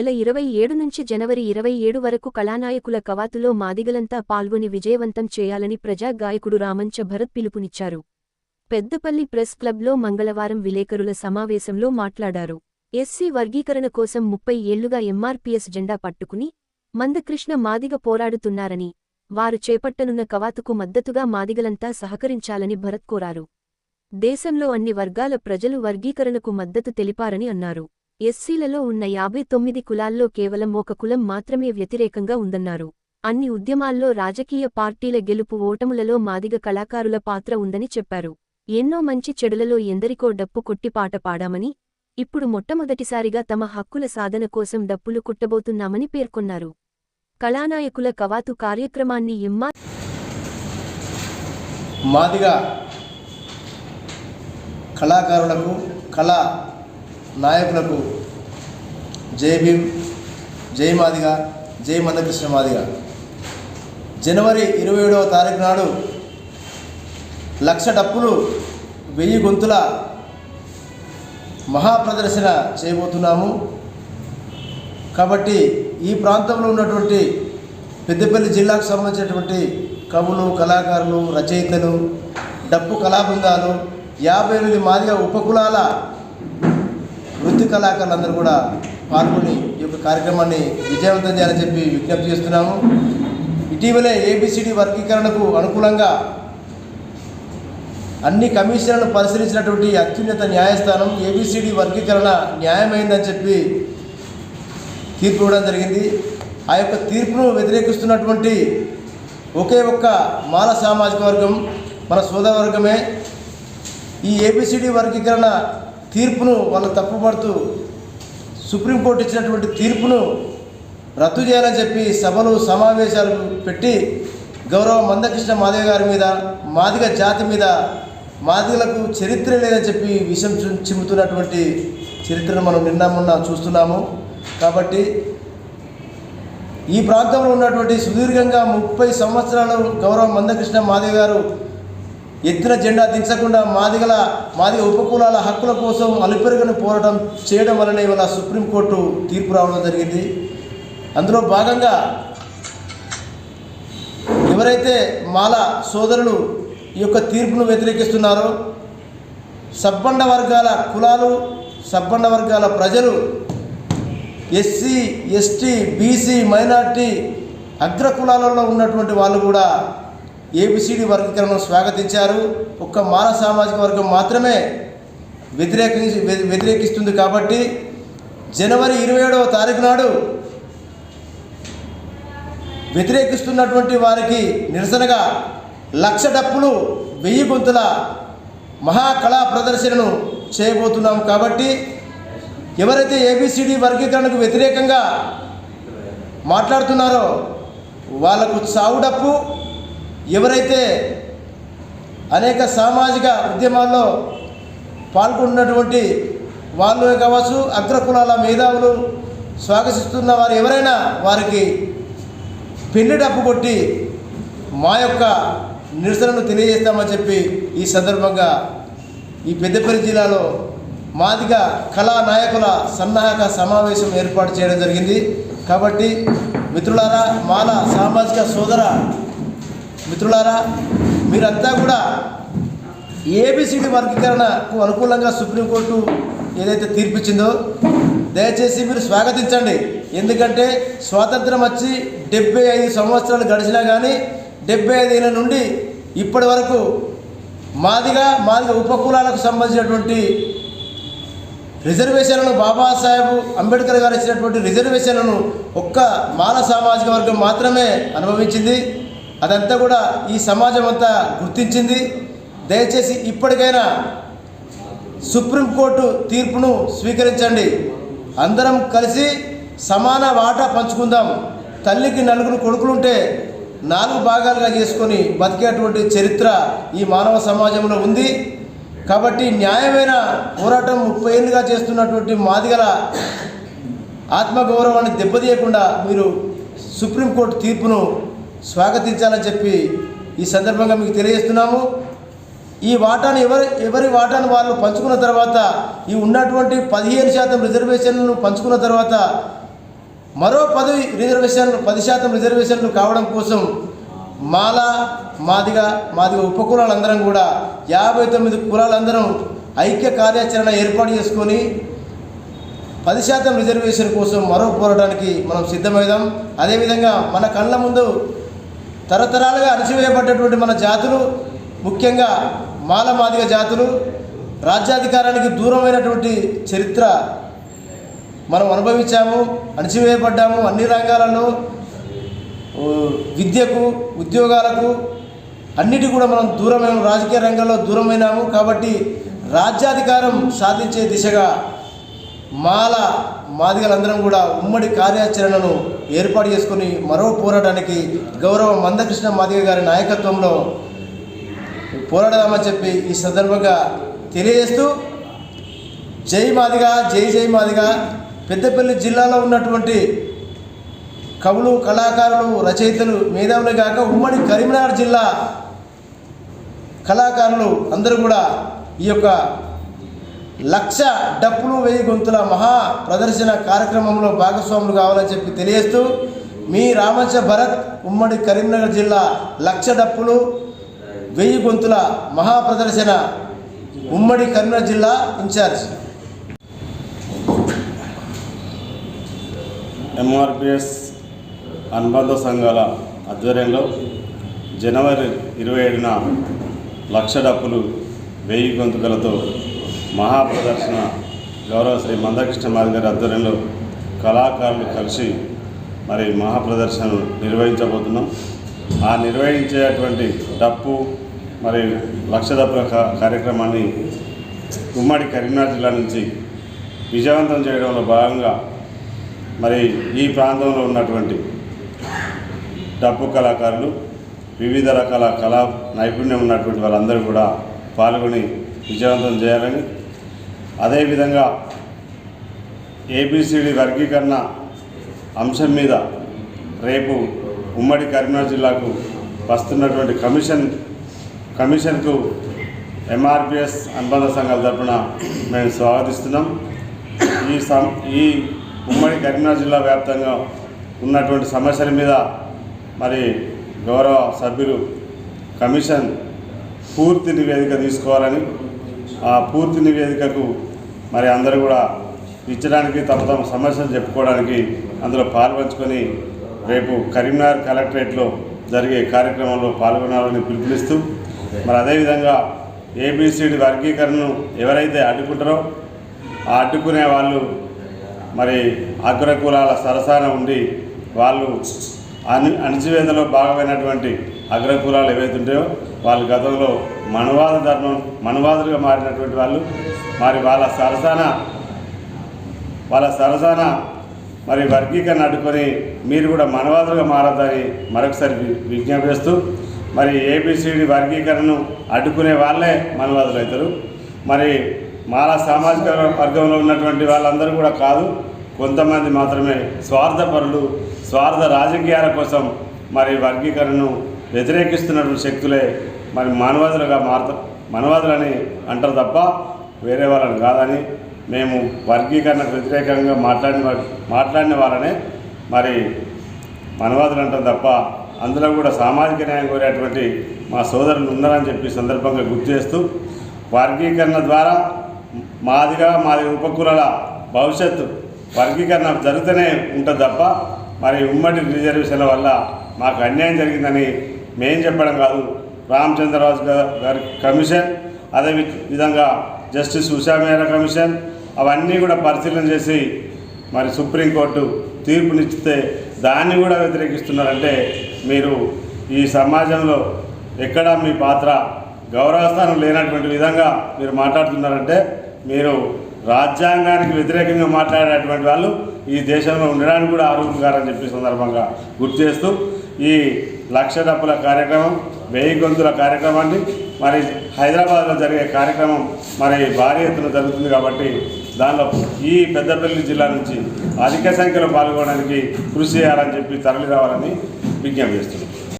నెల ఇరవై ఏడు నుంచి జనవరి ఇరవై ఏడు వరకు కళానాయకుల కవాతులో మాదిగలంతా పాల్గొని విజయవంతం చేయాలని ప్రజా గాయకుడు రామంచ భరత్ పిలుపునిచ్చారు. పెద్దపల్లి ప్రెస్ క్లబ్లో మంగళవారం విలేకరుల సమావేశంలో మాట్లాడారు. ఎస్సీ వర్గీకరణ కోసం ముప్పై ఏళ్ళుగా ఎంఆర్పీఎస్ జెండా పట్టుకుని మందకృష్ణ మాదిగ పోరాడుతున్నారని వారు చేపట్టనున్న కవాతుకు మద్దతుగా మాదిగలంతా సహకరించాలని భరత్ కోరారు. దేశంలో అన్ని వర్గాల ప్రజలు వర్గీకరణకు మద్దతు తెలిపారని అన్నారు. ఎస్సీలలో ఉన్న యాభై తొమ్మిది కులాల్లో కేవలం ఒక కులం మాత్రమే వ్యతిరేకంగా ఉందన్నారు. అన్ని ఉద్యమాల్లో రాజకీయ పార్టీల గెలుపు ఓటములలో మాదిగ కళాకారుల పాత్ర ఉందని చెప్పారు. ఎన్నో మంచి చెడులలో ఎందరికో డప్పు కొట్టి పాట పాడామని ఇప్పుడు మొట్టమొదటిసారిగా తమ హక్కుల సాధన కోసం డప్పులు కుట్టబోతున్నామని పేర్కొన్నారు. కళానాయకుల కవాతు కార్యక్రమాన్ని ఇమ్మా మాదిగా కళాకారులకు కళా నాయకులకు జై భీమ్ జై మాదిగ జై మందకృష్ణ మాదిగ. జనవరి ఇరవై ఏడవ తారీఖు నాడు లక్ష డప్పులు వెయ్యి గొంతుల మహాప్రదర్శన చేయబోతున్నాము. కాబట్టి ఈ ప్రాంతంలో ఉన్నటువంటి పెద్దపల్లి జిల్లాకు సంబంధించినటువంటి కవులు కళాకారులు రచయితలు డప్పు కళాబృందాలు యాభై ఎనిమిది మాదిగా ఉపకులాల వృత్తి కళాకారులందరూ కూడా పాల్గొని ఈ యొక్క కార్యక్రమాన్ని విజయవంతం చేయాలని చెప్పి విజ్ఞప్తి చేస్తున్నాము. ఇటీవలే ఏబిసిడి వర్గీకరణకు అనుకూలంగా అన్ని కమిషన్లను పరిశీలించినటువంటి అత్యున్నత న్యాయస్థానం ఏబిసిడి వర్గీకరణ న్యాయమైందని చెప్పి తీర్పు ఇవ్వడం జరిగింది. ఆ యొక్క తీర్పును వ్యతిరేకిస్తున్నటువంటి ఒకే ఒక్క మాల సామాజిక వర్గం మన సోదర వర్గమే. ఈ ఏబిసిడి వర్గీకరణ తీర్పును వాళ్ళు తప్పుపడుతూ సుప్రీంకోర్టు ఇచ్చినటువంటి తీర్పును రద్దు చేయాలని చెప్పి సభలు సమావేశాలు పెట్టి గౌరవ మందకృష్ణ మాదిగ గారి మీద మాదిగ జాతి మీద మాదిగలకు చరిత్ర లేదని చెప్పి విషం చిమ్ముతున్నటువంటి చరిత్రను మనం నిన్న మొన్న చూస్తున్నాము. కాబట్టి ఈ ప్రాంతంలో ఉన్నటువంటి సుదీర్ఘంగా ముప్పై సంవత్సరాలు గౌరవ మందకృష్ణ మాదిగ గారు ఎత్తిన జెండా దించకుండా మాదిగల మాదిగ ఉపకులాల హక్కుల కోసం అలుపెరుగని పోరాటం చేయడం వలన ఇవాళ సుప్రీంకోర్టు తీర్పు రావడం జరిగింది. అందులో భాగంగా ఎవరైతే మాల సోదరులు ఈ యొక్క తీర్పును వ్యతిరేకిస్తున్నారో సబ్బండ వర్గాల కులాలు సబ్బండ వర్గాల ప్రజలు ఎస్సీ ఎస్టీ బీసీ మైనార్టీ అగ్ర కులాలలో ఉన్నటువంటి వాళ్ళు కూడా ఏబిసిడి వర్గీకరణను స్వాగతించారు. ఒక్క మాన సామాజిక వర్గం మాత్రమే వ్యతిరేకి వ్యతిరేకిస్తుంది కాబట్టి జనవరి ఇరవై ఏడవ తారీఖు నాడు వ్యతిరేకిస్తున్నటువంటి వారికి నిరసనగా లక్ష డప్పులు వెయ్యి గొంతుల మహాకళా ప్రదర్శనను చేయబోతున్నాం కాబట్టి ఎవరైతే ఏబిసిడి వర్గీకరణకు వ్యతిరేకంగా మాట్లాడుతున్నారో వాళ్ళకు చావు డప్పు ఎవరైతే అనేక సామాజిక ఉద్యమాల్లో పాల్గొన్నటువంటి వాళ్ళు కావచ్చు అగ్రకులాల మేధావులు స్వాగతిస్తున్న వారు ఎవరైనా వారికి పెళ్ళి డప్పు కొట్టి మా యొక్క నిరసనను తెలియజేస్తామని చెప్పి ఈ సందర్భంగా ఈ పెద్దపల్లి జిల్లాలో మాదిగ కళా నాయకుల సన్నాహక సమావేశం ఏర్పాటు చేయడం జరిగింది. కాబట్టి మిత్రులారా మాల సామాజిక సోదర మిత్రులారా మీరంతా కూడా ఏబిసిడి వర్గీకరణకు అనుకూలంగా సుప్రీంకోర్టు ఏదైతే తీర్పిచ్చిందో దయచేసి మీరు స్వాగతించండి. ఎందుకంటే స్వాతంత్రం వచ్చి డెబ్బై ఐదు సంవత్సరాలు గడిచినా కానీ డెబ్బై ఏళ్ళ నుండి ఇప్పటి వరకు మాదిగా మాదిగా ఉపకులాలకు సంబంధించినటువంటి రిజర్వేషన్లను బాబాసాహెబ్ అంబేద్కర్ గారు ఇచ్చినటువంటి రిజర్వేషన్లను ఒక్క మాల సామాజిక వర్గం మాత్రమే అనుభవించింది. అదంతా కూడా ఈ సమాజం అంతా గుర్తించింది. దయచేసి ఇప్పటికైనా సుప్రీంకోర్టు తీర్పును స్వీకరించండి. అందరం కలిసి సమాన వాటా పంచుకుందాం. తల్లికి నలుగురు కొడుకులుంటే నాలుగు భాగాలుగా చేసుకొని బతికేటువంటి చరిత్ర ఈ మానవ సమాజంలో ఉంది. కాబట్టి న్యాయమైన పోరాటం ముప్పై ఏళ్ళుగా చేస్తున్నటువంటి మాదిగల ఆత్మగౌరవాన్ని దెబ్బతీయకుండా మీరు సుప్రీంకోర్టు తీర్పును స్వాగతించాలని చెప్పి ఈ సందర్భంగా మీకు తెలియజేస్తున్నాము. ఈ వాటాను ఎవరి ఎవరి వాటాను వాళ్ళు పంచుకున్న తర్వాత ఈ ఉన్నటువంటి పదిహేను శాతం రిజర్వేషన్లను పంచుకున్న తర్వాత మరో పది రిజర్వేషన్లు పది శాతం రిజర్వేషన్లు కావడం కోసం మాల మాదిగా మాదిగా ఉపకులాలందరం కూడా యాభై తొమ్మిది కులాలందరం ఐక్య కార్యాచరణ ఏర్పాటు చేసుకొని పది శాతం రిజర్వేషన్ కోసం మరో పోరాటానికి మనం సిద్ధమవుదాం. అదేవిధంగా మన కళ్ళ ముందు తరతరాలుగా అణచివేయబడ్డటువంటి మన జాతులు ముఖ్యంగా మాలమాదిగ జాతులు రాజ్యాధికారానికి దూరమైనటువంటి చరిత్ర మనం అనుభవించాము అణచివేయబడ్డాము అన్ని రంగాలలో. విద్యకు ఉద్యోగాలకు అన్నిటి కూడా మనం దూరమైన రాజకీయ రంగంలో దూరమైనాము కాబట్టి రాజ్యాధికారం సాధించే దిశగా మాల మాదిగలందరం కూడా ఉమ్మడి కార్యాచరణను ఏర్పాటు చేసుకుని మరో పోరాటానికి గౌరవ మందకృష్ణ మాదిగ గారి నాయకత్వంలో పోరాడదామని చెప్పి ఈ సందర్భంగా తెలియజేస్తూ జై మాదిగా జై జై మాదిగ. పెద్దపల్లి జిల్లాలో ఉన్నటువంటి కవులు కళాకారులు రచయితలు మేధావులే కాక ఉమ్మడి కరీంనగర్ జిల్లా కళాకారులు అందరూ కూడా ఈ యొక్క లక్ష డప్పులు వెయ్యి గొంతుల మహా ప్రదర్శన కార్యక్రమంలో భాగస్వాములు కావాలని చెప్పి తెలియజేస్తూ మీ రామంచ భరత్ ఉమ్మడి కరీంనగర్ జిల్లా లక్ష డప్పులు వెయ్యి గొంతుల మహా ప్రదర్శన ఉమ్మడి కరీంనగర్ జిల్లా ఇన్ఛార్జ్. ఎంఆర్పిఎస్ అనుబంధ సంఘాల ఆధ్వర్యంలో జనవరి ఇరవై ఏడున లక్ష డప్పులు వెయ్యి గొంతుకలతో మహాప్రదర్శన గౌరవ శ్రీ మందకృష్ణ మాది గారి ఆధ్వర్యంలో కళాకారులు కలిసి మరి మహాప్రదర్శనను నిర్వహించబోతున్నాం. ఆ నిర్వహించేటువంటి డప్పు మరి లక్ష డప్పుల కార్యక్రమాన్ని ఉమ్మడి కరీంనగర్ జిల్లా నుంచి విజయవంతం చేయడంలో భాగంగా మరి ఈ ప్రాంతంలో ఉన్నటువంటి డప్పు కళాకారులు వివిధ రకాల కళా నైపుణ్యం ఉన్నటువంటి వాళ్ళందరూ కూడా పాల్గొని విజయవంతం చేయాలని అదేవిధంగా ఏబిసిడి వర్గీకరణ అంశం మీద రేపు ఉమ్మడి కరీంనగర్ జిల్లాకు వస్తున్నటువంటి కమిషన్ కమిషన్కు ఎంఆర్పిఎస్ అనుబంధ సంఘాల తరఫున మేము స్వాగతిస్తున్నాం. ఈ సం ఈ ఉమ్మడి కరీంనగర్ జిల్లా వ్యాప్తంగా ఉన్నటువంటి సమస్యల మీద మరి గౌరవ సభ్యులు కమిషన్ పూర్తి నివేదిక తీసుకోవాలని ఆ పూర్తి నివేదికకు మరి అందరూ కూడా ఇచ్చడానికి తమ తమ సమస్యలు చెప్పుకోవడానికి అందులో పాల్పంచుకొని రేపు కరీంనగర్ కలెక్టరేట్లో జరిగే కార్యక్రమంలో పాల్గొనాలని పిలుపునిస్తూ మరి అదేవిధంగా ఏబిసిడి వర్గీకరణను ఎవరైతే అడ్డుకుంటారో ఆ అడ్డుకునే వాళ్ళు మరి అగ్రకులాల సరసాన ఉండి వాళ్ళు అణి అణిచివేతలో భాగమైనటువంటి అగ్రకులాలు ఏవైతే ఉంటాయో వాళ్ళు గతంలో మనవాద ధర్మం మనవాదులుగా మారినటువంటి వాళ్ళు మరి వాళ్ళ సరసాన వాళ్ళ సరసాన మరి వర్గీకరణ అడ్డుకొని మీరు కూడా మనవాదులుగా మారద్దని మరొకసారి విజ్ఞాపిస్తూ మరి ఏబిసిడి వర్గీకరణను అడ్డుకునే వాళ్ళే మనవాదులు అవుతారు. మరి మాలా సామాజిక వర్గంలో ఉన్నటువంటి వాళ్ళందరూ కూడా కాదు కొంతమంది మాత్రమే స్వార్థపరులు స్వార్థ రాజకీయాల కోసం మరి వర్గీకరణను వ్యతిరేకిస్తున్నటువంటి శక్తులే మరి మానవాదులుగా మారుత మనవాదులని అంటారు తప్ప వేరే వాళ్ళని కాదని మేము వర్గీకరణకు వ్యతిరేకంగా మాట్లాడిన మాట్లాడిన వాళ్ళనే మరి మనవాదులు అంటాం తప్ప అందులో కూడా సామాజిక న్యాయం కోరేటువంటి మా సోదరులు ఉన్నారని చెప్పి సందర్భంగా గుర్తు చేస్తూ వర్గీకరణ ద్వారా మాదిగా మాది ఉపకులాల భవిష్యత్తు వర్గీకరణ జరుగుతూనే ఉంటుంది తప్ప మరి ఉమ్మడి రిజర్వేషన్ల వల్ల మాకు అన్యాయం జరిగిందని మేం చెప్పడం కాదు. రామచంద్రరాజు గారి కమిషన్ అదే విధంగా జస్టిస్ ఉషా మేరా కమిషన్ అవన్నీ కూడా పరిశీలన చేసి మరి సుప్రీంకోర్టు తీర్పునిచ్చితే దాన్ని కూడా వ్యతిరేకిస్తున్నారంటే మీరు ఈ సమాజంలో ఎక్కడ మీ పాత్ర గౌరవస్థానం లేనటువంటి విధంగా మీరు మాట్లాడుతున్నారంటే మీరు రాజ్యాంగానికి వ్యతిరేకంగా మాట్లాడేటువంటి వాళ్ళు ఈ దేశంలో ఉండడానికి కూడా అర్హులు చెప్పే సందర్భంగా గుర్తు చేస్తూ ఈ లక్ష డప్పుల కార్యక్రమం వెయ్యి గొంతుల కార్యక్రమాన్ని మరి హైదరాబాద్లో జరిగే కార్యక్రమం మరి భారీ ఎత్తున జరుగుతుంది కాబట్టి దానిలో ఈ పెద్దపల్లి జిల్లా నుంచి అధిక సంఖ్యలో పాల్గొనడానికి కృషి చేయాలని చెప్పి తరలి రావాలని విజ్ఞప్తి చేస్తున్నాం.